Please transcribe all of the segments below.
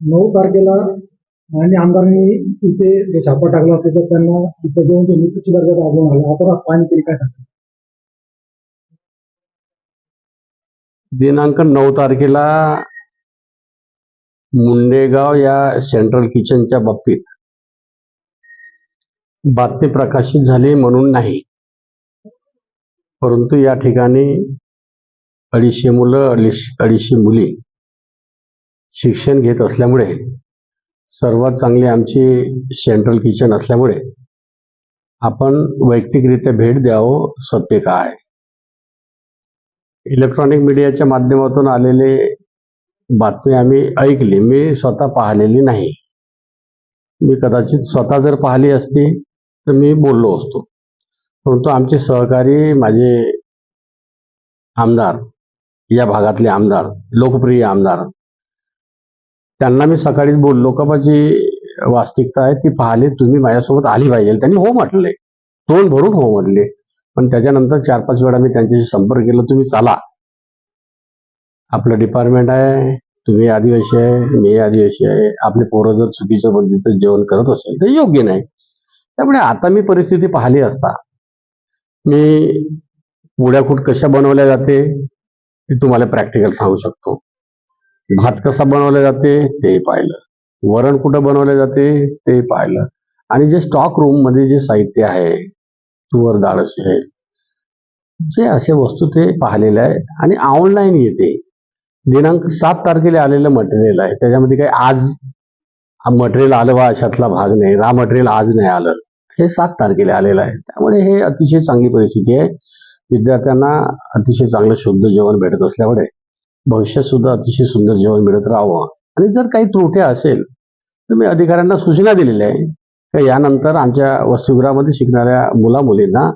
नऊ तारखेला आणि आमदारांनी इथे जो छापा टाकला त्याच्यात त्यांना इथे जेवण ते मृत्यूची दर्जा आढळून आला. आपण पाणी तरी काय सांगतो दिनांक नऊ तारखेला मुंडेगाव या सेंट्रल किचनच्या बाबतीत बातमी प्रकाशित झाली म्हणून नाही. परंतु या ठिकाणी अडीचशे मुलं अडीचशे अडीचशे मुली शिक्षण घेत असल्यामुळे सर्वात चांगली आमची सेंट्रल किचन असल्यामुळे आपण वैयक्तिकरित्या भेट द्यावं सत्य काय? इलेक्ट्रॉनिक मीडियाच्या माध्यमातून आलेले बातमी आम्ही ऐकली. मी स्वतः पाहिलेली नाही. मी कदाचित स्वतः जर पाहिली असती तर मी बोललो असतो. परंतु आमचे सहकारी माझे आमदार या भागातले आमदार लोकप्रिय आमदार त्यांना मी सकाळीच बोललो का माझी वास्तविकता आहे ती पाहिले तुम्ही माझ्यासोबत आली पाहिजे. त्यांनी हो म्हटले. तोंड भरून हो म्हटले. पण त्याच्यानंतर चार पाच वेळा मी त्यांच्याशी संपर्क केला तुम्ही चाला. आपलं डिपार्टमेंट आहे तुम्ही आदिवासी आहे मी आदिवासी आहे. आपले पोरं जर चुकीच्या पद्धतीचं जेवण करत असेल तर योग्य नाही. त्यामुळे आता मी परिस्थिती पाहिली असता मी पुड्याकूट कशा बनवल्या जाते ते तुम्हाला प्रॅक्टिकल सांगू शकतो. भात कसा बनवला जाते ते पाहिलं. वरण कुठं बनवले जाते ते पाहिलं. आणि जे स्टॉक रूममध्ये जे साहित्य आहे तुवर डाळ असेल जे असे वस्तू ते पाहिलेले आहे आणि ऑनलाईन येते. दिनांक सात तारखेला आलेलं मटेरियल आहे. त्याच्यामध्ये काही आज मटेरियल आलं बा अशातला भाग नाही. रा मटेरियल आज नाही आलं. हे सात तारखेला आलेलं आहे. त्यामुळे हे अतिशय चांगली परिस्थिती आहे. विद्यार्थ्यांना अतिशय चांगलं शुद्ध जेवण भेटत असल्यामुळे भविष्यात सुद्धा अतिशय सुंदर जेवण मिळत राहावं. आणि जर काही त्रुट्या असेल तर मी अधिकाऱ्यांना सूचना दिलेल्या आहे का यानंतर आमच्या वसतिगृहामध्ये शिकणाऱ्या मुला मुलींना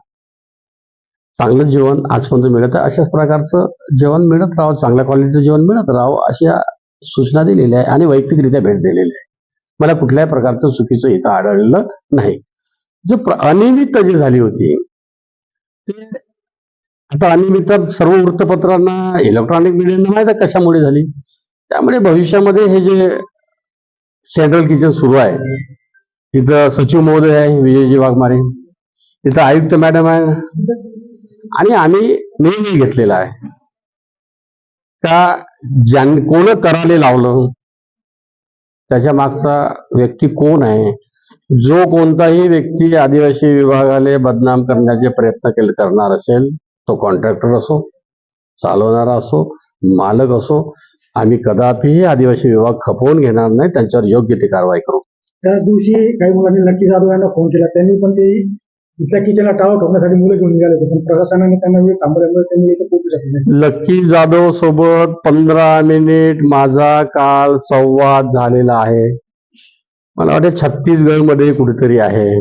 चांगलं जेवण आजपर्यंत मिळत अशाच प्रकारचं जेवण मिळत राहावं चांगल्या क्वालिटीचं जेवण मिळत राहावं अशा सूचना दिलेल्या आहे आणि वैयक्तिकरित्या भेट दिलेली आहे मला कुठल्याही प्रकारचं चुकीचं इथं आढळलं नाही. जे प्र- अनियमितता जी झाली होती ते आता मित्र सर्व वृत्तपत्रांना इलेक्ट्रॉनिक मीडियांना माहीत आहे कशामुळे झाली? त्यामुळे भविष्यामध्ये हे जे सेंट्रल किचन सुरू आहे इथं सचिव महोदय आहे विजयजी वाघमारे. इथं आयुक्त मॅडम आहे. आणि आम्ही निर्णय घेतलेला आहे. का ज्यां कोण करायला लावलं? त्याच्या मागचा व्यक्ती कोण आहे? जो कोणताही व्यक्ती आदिवासी विभागाला बदनाम करण्याचे प्रयत्न केले करणार असेल तो कॉन्ट्रॅक्टर असो चालवणारा असो मालक असो आम्ही कदापिही आदिवासी विभाग खपवून घेणार नाही त्यांच्यावर योग्य ती कारवाई करू. त्या दिवशी काही मुलांनी नक्की जाधव यांना फोन केला. त्यांनी पण ते इथल्या किचनला टाळं ठोकण्यासाठी मुलं घेऊन निघाले होते पण प्रशासनाने त्यांना वेळ थांबवल्यामुळे त्यांनी इथे पोहोचू शकले नाही. लक्की जाधव सोबत पंधरा मिनिट माझा काल संवाद झालेला आहे. मला वाटतं छत्तीसगडमध्ये कुठेतरी आहे.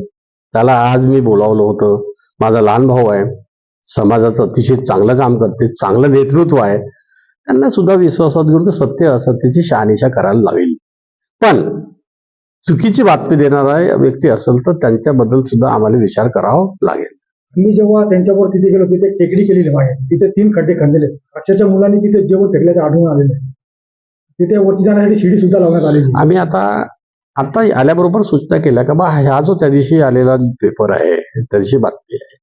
त्याला आज मी बोलावलं होतं. माझा लहान भाऊ आहे. समाजाचं अतिशय चांगलं काम करते चांगलं नेतृत्व आहे त्यांना सुद्धा विश्वासात घेऊन सत्य असत्याची शहानिशा करायला लागेल पण चुकीची बातमी देणारा व्यक्ती असेल तर त्यांच्याबद्दल सुद्धा आम्हाला विचार करावा लागेल. मी जेव्हा त्यांच्यावर तिथे गेलो तिथे टेकडी केलेली आहे. तिथे तीन खड्डे खणलेले. अक्षरशः मुलांनी तिथे जेवण फेकल्याचं आढळून आलेलं आहे तिथे वरती जाण्यासाठी शिडी सुद्धा लावण्यात आलेली आहे. आम्ही आता आता आल्याबरोबर सूचना केल्या का बा हा जो त्या दिवशी आलेला पेपर आहे त्या दिवशी बातमी आहे.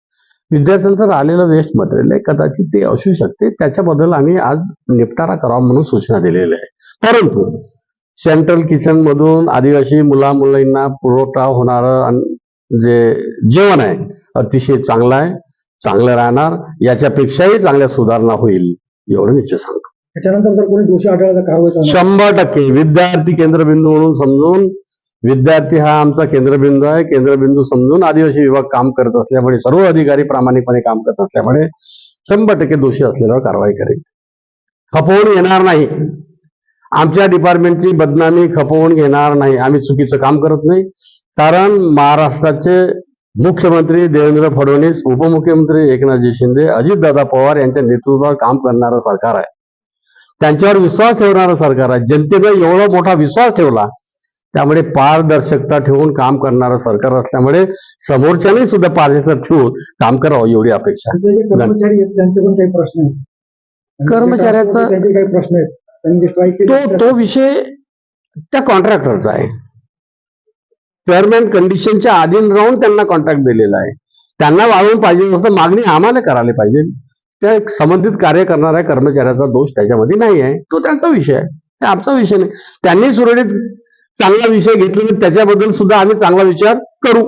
विद्यार्थ्यांचं आलेलं वेस्ट मटेरियल आहे. कदाचित ते असू शकते. त्याच्याबद्दल आम्ही आज निपटारा करावा म्हणून सूचना दिलेल्या आहे. परंतु सेंट्रल किचन मधून आदिवासी मुला मुलींना पुरवठा होणारं जे जेवण आहे अतिशय चांगलं आहे चांगलं राहणार याच्यापेक्षाही चांगल्या सुधारणा होईल एवढं निश्चित सांगतो. त्याच्यानंतर जर कोणी दोषी आढळला कारवाई शंभर टक्के. विद्यार्थी केंद्रबिंदू म्हणून समजून विद्यार्थी हा आमचा केंद्रबिंदू आहे. केंद्रबिंदू समजून आदिवासी विभाग काम करत असल्यामुळे सर्व अधिकारी प्रामाणिकपणे काम करत असल्यामुळे शंभर टक्के दोषी असलेल्यावर कारवाई करेल. खपवून येणार नाही. आमच्या डिपार्टमेंटची बदनामी खपवून घेणार नाही. आम्ही चुकीचं काम करत नाही. कारण महाराष्ट्राचे मुख्यमंत्री देवेंद्र फडणवीस उपमुख्यमंत्री एकनाथजी शिंदे अजितदादा पवार यांच्या नेतृत्वावर काम करणारं सरकार आहे. त्यांच्यावर विश्वास ठेवणारं सरकार आहे. जनतेनं एवढा मोठा विश्वास ठेवला त्यामुळे पारदर्शकता ठेवून काम करणारं सरकार असल्यामुळे समोरच्याने सुद्धा पारदर्शकता ठेवून काम करावं एवढी अपेक्षा त्यांचे काही प्रश्न कर्मचाऱ्याचं- काही प्रश्न आहेत. तो तो विषय त्या कॉन्ट्रॅक्टरचा आहे. टर्म अँड कंडिशनच्या अधीन राहून त्यांना कॉन्ट्रॅक्ट दिलेला आहे. त्यांना वाढवून पाहिजे असतं मागणी आम्हाला करायला पाहिजे. त्या एक संबंधित कार्य करणाऱ्या कर्मचाऱ्याचा दोष त्याच्यामध्ये नाही आहे. तो त्यांचा विषय आहे. आमचा विषय नाही. त्यांनी सुरळीत चांगला विषय घेतला तर त्याच्याबद्दल सुद्धा आम्ही चांगला विचार करू.